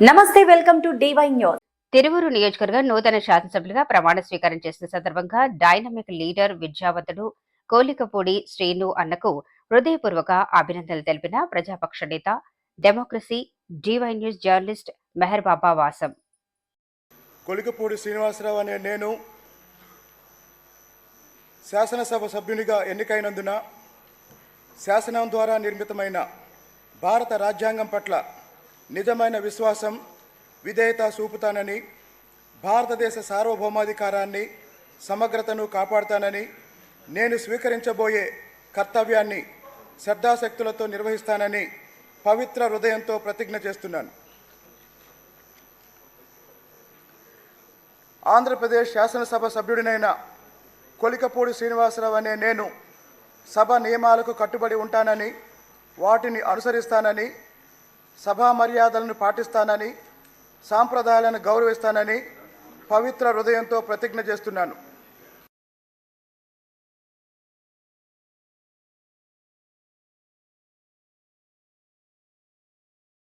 నమస్తే welcome to DY News. Tiruvuru నియోజకవర్గం నూతన శాసనసభ్యులుగా ప్రమాణ స్వీకారం చేసిన సందర్భంగా డైనమిక్ లీడర్ విద్యావంతుడు కోలికపూడి శ్రీను అన్నకు హృదయపూర్వక అభినందనలు తెలిపిన ప్రజాపక్ష నేత democracy DY News journalist Mehar Baba వాసం. కొలికపూడి శ్రీనివాసరావు అనే నేను శాసనసభ సభ్యునిగా ఎన్నికైనందున శాసనం ద్వారా నిర్మితమైన భారత రాజ్యాంగం పట్ల నిజమైన విశ్వాసం విధేయత చూపుతానని భారతదేశ సార్వభౌమాధికారాన్ని సమగ్రతను కాపాడుతానని నేను స్వీకరించబోయే కర్తవ్యాన్ని శ్రద్ధాశక్తులతో నిర్వహిస్తానని పవిత్ర హృదయంతో ప్రతిజ్ఞ చేస్తున్నాను. ఆంధ్రప్రదేశ్ శాసనసభ సభ్యుడినైన కొలికపూడి శ్రీనివాసరావు అనే నేను సభ నియమాలకు కట్టుబడి ఉంటానని వాటిని అనుసరిస్తానని సభా మర్యాదలను పాటిస్తానని సాంప్రదాయాలను గౌరవిస్తానని పవిత్ర హృదయంతో ప్రతిజ్ఞ చేస్తున్నాను.